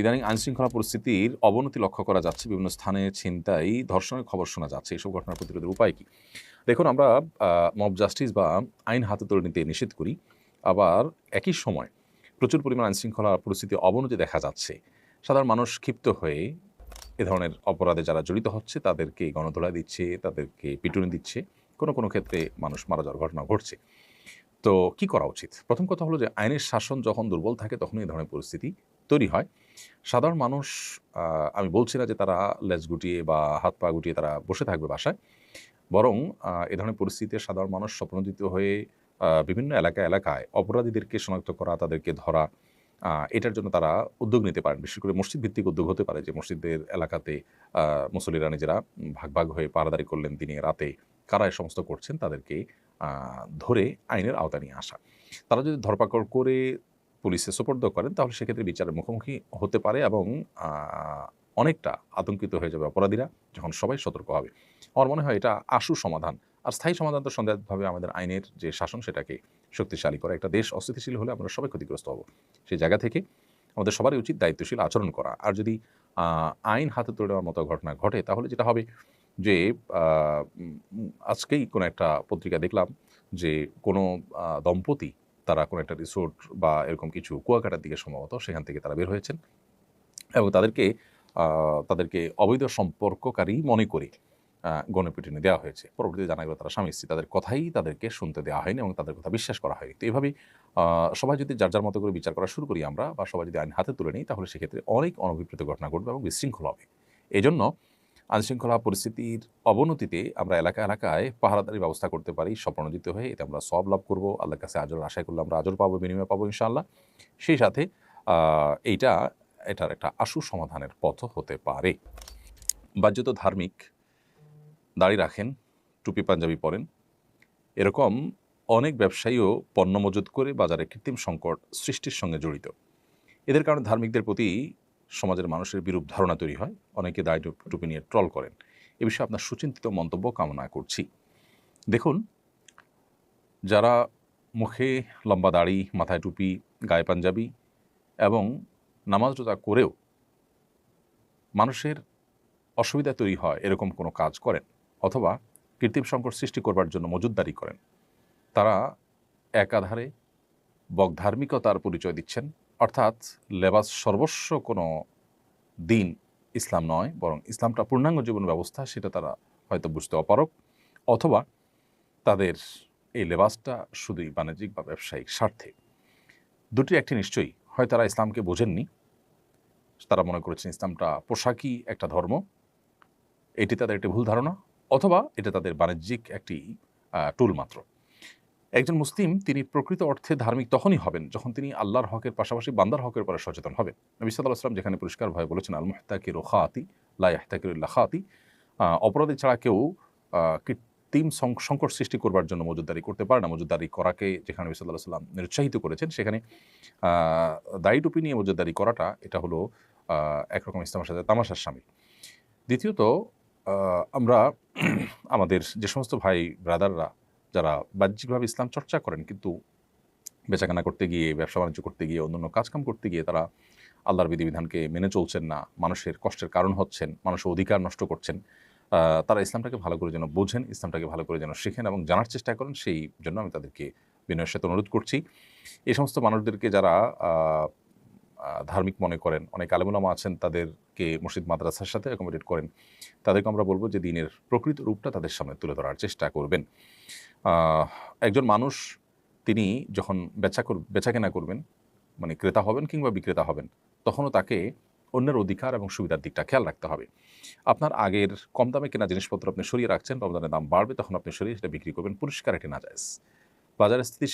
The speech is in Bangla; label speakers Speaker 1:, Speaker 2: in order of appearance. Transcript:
Speaker 1: ইদানিং আইনশৃঙ্খলা পরিস্থিতির অবনতি লক্ষ্য করা যাচ্ছে, বিভিন্ন স্থানে ছিনতাই, ধর্ষণের খবর শোনা যাচ্ছে। এইসব ঘটনার প্রতিরোধের উপায় কি? দেখুন, আমরা মব জাস্টিস বা আইন হাতে তুলে নিতে নিষেধ করি। আবার একই সময় প্রচুর পরিমাণ আইনশৃঙ্খলা পরিস্থিতি অবনতি দেখা যাচ্ছে। সাধারণ মানুষ ক্ষিপ্ত হয়ে এ ধরনের অপরাধে যারা জড়িত হচ্ছে, তাদেরকে গণধোলা দিচ্ছে, তাদেরকে পিটুনি দিচ্ছে। কোনো কোনো ক্ষেত্রে মানুষ মারা যাওয়ার ঘটনা ঘটছে। তো কি করা উচিত? প্রথম কথা হলো যে, আইনের শাসন যখন দুর্বল থাকে, তখন এই ধরনের পরিস্থিতি তৈরি হয়। সাধারণ মানুষ আমি বলছি না যে তারা লেজ গুটিয়ে বা হাত পা গুটিয়ে তারা বসে থাকবে বাসায়। বরং এ ধরনের পরিস্থিতিতে সাধারণ মানুষ স্বপ্নদিত হয়ে বিভিন্ন এলাকা এলাকায় অপরাধীদেরকে শনাক্ত করা তাদেরকে ধরা এটার জন্য তারা উদ্যোগ নিতে পারেন। বিশেষ করে মসজিদ ভিত্তিক উদ্যোগ হতে পারে যে মসজিদের এলাকাতে আহ, মুসল্লিরা নিজেরা ভাগ ভাগ হয়ে পাহারাদারি করলেন দিনে রাতে। কারা এ সমস্ত করছেন তাদেরকে ধরে আইনের আওতা নিয়ে আসা। তারা যদি ধরপাকড় করে পুলিশে সোপর্দ করেন, তাহলে সেক্ষেত্রে বিচারের মুখোমুখি হতে পারে এবং অনেকটা আতঙ্কিত হয়ে যাবে অপরাধীরা যখন সবাই সতর্ক হবে। আমার মনে হয় এটা আশু সমাধান। আর স্থায়ী সমাধান তো সন্দেহভাবে আমাদের আইনের যে শাসন সেটাকে শক্তিশালী করে। একটা দেশ অস্থিতিশীল হলে আমরা সবাই ক্ষতিগ্রস্ত হব। সেই জায়গা থেকে আমাদের সবারই উচিত দায়িত্বশীল আচরণ করা। আর যদি আইন হাতে তুলে নেওয়ার মতো ঘটনা ঘটে, তাহলে যেটা হবে যে আজকেই কোনো একটা পত্রিকা দেখলাম যে কোনো দম্পতি তারা কোনো একটা রিসোর্ট বা এরকম কিছু কুয়াকাটার দিকে সম্ভবত সেখান থেকে তারা বের হয়েছেন এবং তাদেরকে তাদেরকে অবৈধ সম্পর্ককারী মনে করে গণপিটুনি দেওয়া হয়েছে। পরবর্তীতে জানা গেল তারা স্বামী স্ত্রী, তাদের কথাই তাদেরকে শুনতে দেওয়া হয়নি এবং তাদের কথা বিশ্বাস করা হয়নি। তো এইভাবে সবাই যদি যার যার মতো করে বিচার করা শুরু করি আমরা বা সবাই যদি আইন হাতে তুলে নিই তাহলে সেক্ষেত্রে অনেক অনভিপ্রেত ঘটনা ঘটবে এবং বিশৃঙ্খল হবে। এই জন্য আইনশৃঙ্খলা পরিস্থিতির অবনতিতে আমরা এলাকা এলাকায় পাহারাদারি ব্যবস্থা করতে পারি স্বপ্নজিত হয়ে এতে আমরা সব লাভ করব। আল্লাহর কাছে আজর আশা করলে আমরা আজর পাবো, বিনিময় পাবো ইনশাআল্লাহ। সেই সাথে এইটা, এটার একটা আশু সমাধানের পথ হতে পারে। বাহ্যত ধার্মিক দাড়ি রাখেন, টুপি, পাঞ্জাবি পরেন। এরকম অনেক ব্যবসায়ীও পণ্য মজুত করে বাজারে কৃত্রিম সংকট সৃষ্টির সঙ্গে জড়িত। এদের কারণে ধার্মিকদের প্রতি সমাজের মানুষের বিরূপ ধারণা তৈরি হয়। অনেকে টুপ- টুপি নিয়ে ট্রল করেন। এ বিষয়ে আপনার সুচিন্তিত মন্তব্য কামনা করছি। দেখুন, যারা মুখে লম্বা দাড়ি, মাথায় টুপি, গায়ে পাঞ্জাবি এবং নামাজ রোজা করেও মানুষের অসুবিধা তৈরি হয়, এরকম কোনো কাজ করেন অথবা কৃত্রিম সংকট সৃষ্টি করবার জন্য মজুদদারি করেন, তারা একাধারে বকধার্মিকতার পরিচয় দিচ্ছেন। অর্থাৎ লেবাস সর্বস্ব কোনো দিন ইসলাম নয়, বরং ইসলামটা পূর্ণাঙ্গ জীবন ব্যবস্থা, সেটা তারা হয়তো বুঝতে অপারক অথবা তাদের এই লেবাসটা শুধুই বাণিজ্যিক বা ব্যবসায়িক স্বার্থে। দুটি একটি নিশ্চয়ই, হয় তারা ইসলামকে বোঝেননি, তারা মনে করেছেন ইসলামটা পোশাকই একটা ধর্ম, এটি তাদের একটি ভুল ধারণা, অথবা এটা তাদের বাণিজ্যিক একটি টুল মাত্র। একজন মুসলিম, তিনি প্রকৃত অর্থে ধার্মিক তখনই হবেন যখন তিনি আল্লাহর হকের পাশাপাশি বান্দার হকের পরে সচেতন হবেন। নবী সাল্লাহ আসলাম যেখানে পরিষ্কার ভাবে বলেছেন আল মুহতাকির খাতি লাহতাকিরুল্লাহ খাতি অপরাধী ছাড়া কেউ কৃত্রিম সংকট সৃষ্টি করবার জন্য মজুদদারি করতে পারে না। মজুদদারি করাকে যেখানে নবী সাল্লাহ সাল্লাম নিরুৎসাহিত করেছেন, সেখানে দাড়ি টুপি নিয়ে মজুদদারি করাটা, এটা হলো একরকম ইসলামের সাথে তামাশার স্বামী দ্বিতীয়ত আমরা আমাদের যে সমস্ত ভাই, ব্রাদাররা যারা বাহ্যিকভাবে ইসলাম চর্চা করেন, কিন্তু বেচাকেনা করতে গিয়ে, ব্যবসা বাণিজ্য করতে গিয়ে, অন্যান্য কাজকাম করতে গিয়ে তারা আল্লাহর বিধিবিধানকে মেনে চলছেন না, মানুষের কষ্টের কারণ হচ্ছেন, মানুষের অধিকার নষ্ট করছেন তারা ইসলামটাকে ভালো করে যেন বোঝেন, ইসলামটাকে ভালো করে যেন শেখেন এবং জানার চেষ্টা করেন, সেই জন্য আমি তাদেরকে বিনয়ের সাথে অনুরোধ করছি। এই সমস্ত মানুষদেরকে যারা ধার্মিক মনে করেন। অনেক আলেমুলামা আছেন তাদেরকে মসজিদ মাদ্রাসার সাথে অ্যাকোমোডেট করেন। তাদেরকে আমরা বলব যে দিনের প্রকৃত রূপটা তাদের সামনে তুলে ধরার চেষ্টা করবেন। একজন মানুষ তিনি যখন বেচা কর বেচাকেনা করবেন মানে ক্রেতা হবেন কিংবা বিক্রেতা হবেন, তখনও তাকে অন্যের অধিকার এবং সুবিধার দিকটা খেয়াল রাখতে হবে। আপনার আগের কম দামে কেনা জিনিসপত্র আপনি সরিয়ে রাখছেন, রমজানের দাম বাড়বে, তখন আপনি সরিয়ে সেটা বিক্রি করবেন। পরিষ্কার এটি না যায় বাজারের স্থিতি